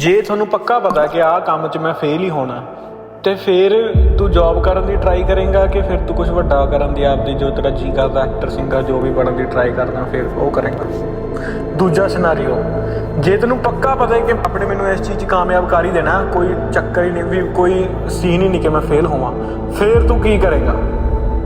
ਜੇ ਤੁਹਾਨੂੰ ਪੱਕਾ ਪਤਾ ਕਿ ਆਹ ਕੰਮ 'ਚ ਮੈਂ ਫੇਲ ਹੀ ਹੋਣਾ, ਤੇ ਫਿਰ ਤੂੰ ਜੌਬ ਕਰਨ ਦੀ ਟਰਾਈ ਕਰੇਂਗਾ ਕਿ ਫਿਰ ਤੂੰ ਕੁਝ ਵੱਡਾ ਕਰਨ ਦੀ ਆਪਦੀ ਜੋ ਤੇਰਾ ਜੀ ਕਰਦਾ ਐਕਟਰ ਸਿੰਗਰ ਜੋ ਵੀ ਬਣਨ ਦੀ ਟਰਾਈ ਕਰਦਾ, ਫਿਰ ਉਹ ਕਰੇਂਗਾ। ਦੂਜਾ ਸਿਨਾਰੀਓ ਜੇ ਤੈਨੂੰ ਪੱਕਾ ਪਤਾ ਹੈ ਕਿ ਆਪਣੇ ਮੈਨੂੰ ਇਸ ਚੀਜ਼ 'ਚ ਕਾਮਯਾਬ ਕਰ ਹੀ ਦੇਣਾ, ਕੋਈ ਚੱਕਰ ਹੀ ਨਹੀਂ, ਵੀ ਕੋਈ ਸੀਨ ਹੀ ਨਹੀਂ ਕਿ ਮੈਂ ਫੇਲ ਹੋਵਾਂ, ਫਿਰ ਤੂੰ ਕੀ ਕਰੇਂਗਾ?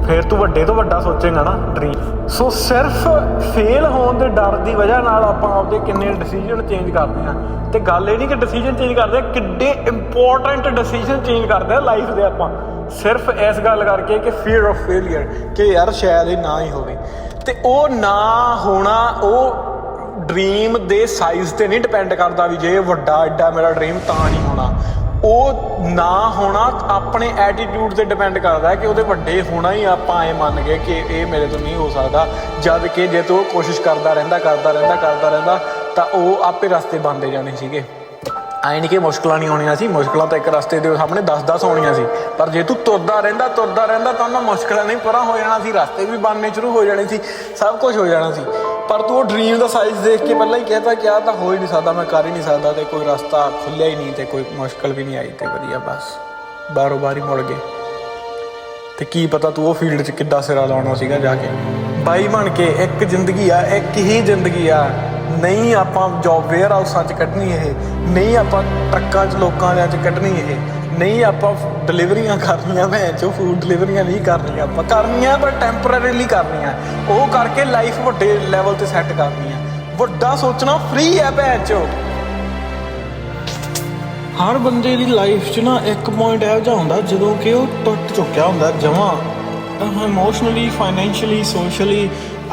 ਫਿਰ ਤੂੰ ਵੱਡੇ ਤੋਂ ਵੱਡਾ ਸੋਚੇਂਗਾ ਨਾ ਡ੍ਰੀਮ ਸੋ ਸਿਰਫ ਫੇਲ ਹੋਣ ਦੇ ਡਰ ਦੀ ਵਜ੍ਹਾ ਨਾਲ ਆਪਾਂ ਆਪਦੇ ਕਿੰਨੇ ਡਿਸੀਜਨ ਚੇਂਜ ਕਰਦੇ ਆ ਤੇ ਗੱਲ ਇਹ ਨਹੀਂ ਕਿ ਡਿਸੀਜਨ ਚੇਂਜ ਕਰਦੇ, ਕਿੱਡੇ ਇੰਪੋਰਟੈਂਟ ਡਿਸੀਜਨ ਚੇਂਜ ਕਰਦੇ ਆ ਲਾਈਫ ਦੇ ਆਪਾਂ। ਸਿਰਫ ਇਸ ਗੱਲ ਕਰਕੇ ਕਿ ਫੀਅਰ ਆਫ ਫੇਲਿਅਰ ਕਿ ਯਾਰ ਸ਼ਾਇਦ ਇਹ ਨਾ ਹੀ ਹੋਵੇ। ਤੇ ਉਹ ਨਾ ਹੋਣਾ, ਉਹ ਡ੍ਰੀਮ ਦੇ ਸਾਈਜ਼ ਤੇ ਨਹੀਂ ਡਿਪੈਂਡ ਕਰਦਾ ਵੀ ਜੇ ਵੱਡਾ, ਐਡਾ ਮੇਰਾ ਡ੍ਰੀਮ ਤਾਂ ਨਹੀਂ ਹੋਣਾ। ਉਹ ਨਾ ਹੋਣਾ ਆਪਣੇ ਐਟੀਟਿਊਡ ਤੇ ਡਿਪੈਂਡ ਕਰਦਾ ਹੈ ਕਿ ਉਹਦੇ ਵੱਡੇ ਹੋਣਾ ਹੀ ਆਪਾਂ ਐ ਮੰਨ ਗਏ ਕਿ ਇਹ ਮੇਰੇ ਤੋਂ ਨਹੀਂ ਹੋ ਸਕਦਾ। ਜਦ ਕਿ ਜੇ ਤੂੰ ਕੋਸ਼ਿਸ਼ ਕਰਦਾ ਰਹਿੰਦਾ ਕਰਦਾ ਰਹਿੰਦਾ ਕਰਦਾ ਰਹਿੰਦਾ, ਤਾਂ ਉਹ ਆਪੇ ਰਸਤੇ ਬੰਦੇ ਜਾਣੇ ਸੀਗੇ। ਐ ਨਹੀਂ ਕਿ ਮੁਸ਼ਕਲਾਂ ਨਹੀਂ ਆਉਣੀਆਂ ਸੀ, ਮੁਸ਼ਕਲਾਂ ਤਾਂ ਇੱਕ ਰਸਤੇ ਦੇ ਸਾਹਮਣੇ 10-10 ਆਉਣੀਆਂ ਸੀ। ਪਰ ਜੇ ਤੂੰ ਤੁਰਦਾ ਰਹਿੰਦਾ ਤੁਰਦਾ ਰਹਿੰਦਾ ਤਾਂ ਉਹਨਾਂ ਮੁਸ਼ਕਲਾਂ ਨਹੀਂ ਪਰਾਂ ਹੋ ਜਾਣਾ ਸੀ, ਰਸਤੇ ਵੀ ਬਣਨੇ ਸ਼ੁਰੂ ਹੋ ਜਾਣੇ ਸੀ, ਸਭ ਕੁਝ ਹੋ ਜਾਣਾ ਸੀ। ਪਰ ਤੂੰ ਉਹ ਡ੍ਰੀਮ ਦਾ ਸਾਈਜ਼ ਦੇਖ ਕੇ ਪਹਿਲਾਂ ਹੀ ਕਹਿਤਾ ਕਿ ਆ ਤਾਂ ਹੋ ਹੀ ਨਹੀਂ ਸਕਦਾ, ਮੈਂ ਕਰ ਹੀ ਨਹੀਂ ਸਕਦਾ ਤੇ ਕੋਈ ਰਸਤਾ ਖੁੱਲਿਆ ਹੀ ਨਹੀਂ ਤੇ ਕੋਈ ਮੁਸ਼ਕਲ ਵੀ ਨਹੀਂ ਆਈ ਤੇ ਵਧੀਆ ਬਸ। ਬਾਰੋ ਬਾਰੀ ਮੁੜ ਗਏ। ਤੇ ਕੀ ਪਤਾ ਤੂੰ ਉਹ ਫੀਲਡ 'ਚ ਕਿੱਦਾਂ ਸਿਰਾ ਲਾਉਣਾ ਸੀਗਾ ਜਾ ਕੇ। ਬਾਈ ਬਣ ਕੇ ਇੱਕ ਜ਼ਿੰਦਗੀ ਆ, ਇੱਕ ਹੀ ਜ਼ਿੰਦਗੀ ਆ। ਨਹੀਂ ਆਪਾਂ ਜੌਬ ਵੇਅਰ ਹਾਊਸਾਂ 'ਚ ਕੱਢਣੀ ਇਹ, ਨਹੀਂ ਆਪਾਂ ਟਰੱਕਾਂ 'ਚ, ਲੋਕਾਂ 'ਚ ਕੱਢਣੀ ਇਹ। ਨਹੀਂ, ਆਪਾਂ ਡਿਲੀਵਰੀਆਂ ਕਰਨੀਆਂ ਭੈਣ ਚੋ ਫੂਡ ਡਿਲੀਵਰੀਆਂ ਨਹੀਂ ਕਰਨੀਆਂ ਆਪਾਂ। ਕਰਨੀਆਂ ਪਰ ਟੈਂਪਰੇਰੀਲੀ ਕਰਨੀਆਂ। ਉਹ ਕਰਕੇ ਲਾਈਫ ਵੱਡੇ ਲੈਵਲ ਤੇ ਸੈੱਟ ਕਰਨੀ ਆ ਵੱਡਾ ਸੋਚਣਾ ਫ੍ਰੀ ਹੈ ਭੈਣ ਚੋ ਹਰ ਬੰਦੇ ਦੀ ਲਾਈਫ 'ਚ ਨਾ ਇੱਕ ਪੁਆਇੰਟ ਇਹੋ ਜਿਹਾ ਹੁੰਦਾ, ਜਦੋਂ ਕਿ ਉਹ ਟੁੱਟ ਚੁੱਕਿਆ ਹੁੰਦਾ, ਜਮਾਂ ਇਮੋਸ਼ਨਲੀ ਫਾਈਨੈਂਸ਼ੀਅਲੀ ਸੋਸ਼ਲੀ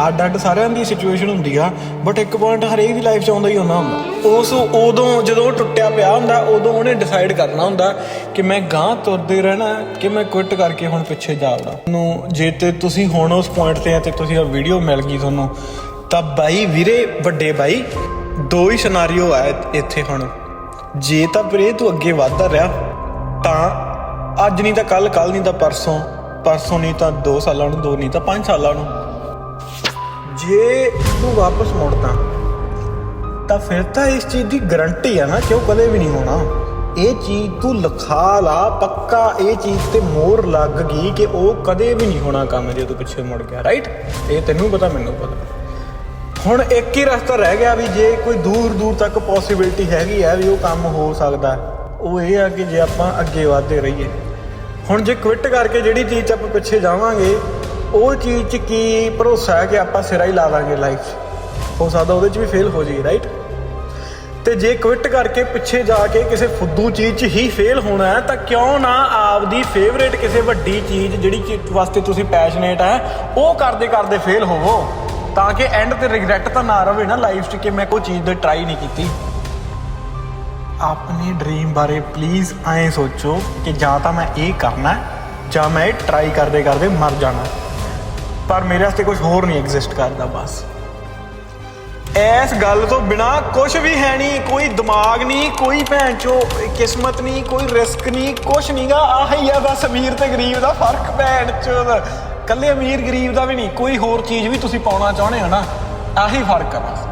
ਅੱਡ ਅੱਡ ਸਾਰਿਆਂ ਦੀ ਸਿਚੁਏਸ਼ਨ ਹੁੰਦੀ ਆ ਬਟ ਇੱਕ ਪੁਆਇੰਟ ਹਰੇਕ ਦੀ ਲਾਈਫ 'ਚ ਆਉਂਦਾ ਹੀ ਹੁੰਦਾ ਹੁੰਦਾ। ਉਸ ਉਦੋਂ ਜਦੋਂ ਉਹ ਟੁੱਟਿਆ ਪਿਆ ਹੁੰਦਾ, ਉਦੋਂ ਉਹਨੇ ਡਿਸਾਈਡ ਕਰਨਾ ਹੁੰਦਾ ਕਿ ਮੈਂ ਗਾਂ ਤੁਰਦੇ ਰਹਿਣਾ, ਕਿ ਮੈਂ ਕੁਇਟ ਕਰਕੇ ਹੁਣ ਪਿੱਛੇ ਜਾਵੜਾ ਨੂੰ ਜੇ ਤੇ ਤੁਸੀਂ ਹੁਣ ਉਸ ਪੁਆਇੰਟ ਤੇ ਆ ਤੇ ਤੁਸੀਂ ਆ ਵੀਡੀਓ ਮਿਲ ਗਈ ਤੁਹਾਨੂੰ, ਤਾਂ ਬਾਈ ਵੀਰੇ, ਵੱਡੇ ਬਾਈ, ਦੋ ਹੀ ਸਿਨਾਰੀਓ ਆ ਇੱਥੇ ਹੁਣ। ਜੇ ਤਾਂ ਵੀਰੇ ਤੂੰ ਅੱਗੇ ਵਧਦਾ ਰਿਹਾ, ਤਾਂ ਅੱਜ ਨਹੀਂ ਤਾਂ ਕੱਲ ਕੱਲ ਨਹੀਂ ਤਾਂ ਪਰਸੋਂ ਪਰਸੋਂ ਨਹੀਂ ਤਾਂ 2 ਸਾਲਾਂ ਨੂੰ 2 ਨਹੀਂ ਤਾਂ 5 ਸਾਲਾਂ ਨੂੰ। ਜੇ ਤੂੰ ਵਾਪਸ ਮੁੜਦਾ, ਤਾਂ ਫਿਰ ਤਾਂ ਇਸ ਚੀਜ਼ ਦੀ ਗਾਰੰਟੀ ਆ ਨਾ ਕਿ ਉਹ ਕਦੇ ਵੀ ਨਹੀਂ ਹੋਣਾ। ਇਹ ਚੀਜ਼ ਤੂੰ ਲਖਾ ਲਾ, ਪੱਕਾ ਇਹ ਚੀਜ਼ ਤੇ ਮੋਹਰ ਲੱਗ ਗਈ ਕਿ ਉਹ ਕਦੇ ਵੀ ਨਹੀਂ ਹੋਣਾ ਕੰਮ ਜੇ ਤੂੰ ਪਿੱਛੇ ਮੁੜ ਗਿਆ ਰਾਈਟ ਇਹ ਤੈਨੂੰ ਪਤਾ, ਮੈਨੂੰ ਪਤਾ। ਹੁਣ ਇੱਕ ਹੀ ਰਸਤਾ ਰਹਿ ਗਿਆ ਵੀ ਜੇ ਕੋਈ ਦੂਰ ਦੂਰ ਤੱਕ ਪੋਸਿਬਿਲਿਟੀ ਹੈਗੀ ਆ ਵੀ ਉਹ ਕੰਮ ਹੋ ਸਕਦਾ ਉਹ ਇਹ ਆ ਕਿ ਜੇ ਆਪਾਂ ਅੱਗੇ ਵਧਦੇ ਰਹੀਏ। ਹੁਣ ਜੇ ਕੁਇਟ ਕਰਕੇ ਜਿਹੜੀ ਚੀਜ਼ 'ਚ ਆਪਾਂ ਪਿੱਛੇ ਜਾਵਾਂਗੇ ਉਹ ਚੀਜ਼ 'ਚ ਕੀ ਭਰੋਸਾ ਹੈ ਕਿ ਆਪਾਂ ਸਿਰਾ ਹੀ ਲਾ ਦਾਂਗੇ ਲਾਈਫ 'ਚ ਹੋ ਸਕਦਾ ਉਹਦੇ 'ਚ ਵੀ ਫੇਲ ਹੋ ਜਾਈਏ ਰਾਈਟ ਤੇ ਜੇ ਕੁਇਟ ਕਰਕੇ ਪਿੱਛੇ ਜਾ ਕੇ ਕਿਸੇ ਫੁੱਦੂ ਚੀਜ਼ 'ਚ ਹੀ ਫੇਲ ਹੋਣਾ ਹੈ, ਤਾਂ ਕਿਉਂ ਨਾ ਆਪਦੀ ਫੇਵਰੇਟ ਕਿਸੇ ਵੱਡੀ ਚੀਜ਼ ਜਿਹੜੀ ਚੀਜ਼ ਵਾਸਤੇ ਤੁਸੀਂ ਪੈਸ਼ਨੇਟ ਹੈ, ਉਹ ਕਰਦੇ ਕਰਦੇ ਫੇਲ ਹੋਵੋ, ਤਾਂ ਕਿ ਐਂਡ ਤੇ ਰਿਗਰੈਟ ਤਾਂ ਨਾ ਰਵੇ ਨਾ ਲਾਈਫ 'ਚ ਕਿ ਮੈਂ ਕੋਈ ਚੀਜ਼ ਦੇ ਟਰਾਈ ਨਹੀਂ ਕੀਤੀ। ਆਪਣੇ ਡ੍ਰੀਮ ਬਾਰੇ ਪਲੀਜ਼ ਐਂ ਸੋਚੋ ਕਿ ਜਾਂ ਤਾਂ ਮੈਂ ਇਹ ਕਰਨਾ ਜਾਂ ਮੈਂ ਇਹ ਟਰਾਈ ਕਰਦੇ ਕਰਦੇ ਮਰ ਜਾਣਾ ਪਰ ਮੇਰੇ ਵਾਸਤੇ ਕੁਝ ਹੋਰ ਨਹੀਂ ਐਗਜ਼ਿਸਟ ਕਰਦਾ, ਬਸ। ਇਸ ਗੱਲ ਤੋਂ ਬਿਨਾ ਕੁਝ ਵੀ ਹੈ ਨਹੀਂ, ਕੋਈ ਦਿਮਾਗ ਨਹੀਂ, ਕੋਈ ਭੈਣ ਚੋ, ਕਿਸਮਤ ਨਹੀਂ, ਕੋਈ ਰਿਸਕ ਨਹੀਂ ਕੁਝ ਨਹੀਂਗਾ ਆਹੀ ਆ ਬਸ, ਅਮੀਰ ਤੇ ਗਰੀਬ ਦਾ ਫ਼ਰਕ ਭੈਣ ਚੋ ਕੱਲੇ ਅਮੀਰ ਗਰੀਬ ਦਾ ਵੀ ਨਹੀਂ, ਕੋਈ ਹੋਰ ਚੀਜ਼ ਵੀ ਤੁਸੀਂ ਪਾਉਣਾ ਚਾਹੁੰਦੇ ਹੋ ਨਾ, ਆਹੀ ਫ਼ਰਕ ਆ ਬਸ।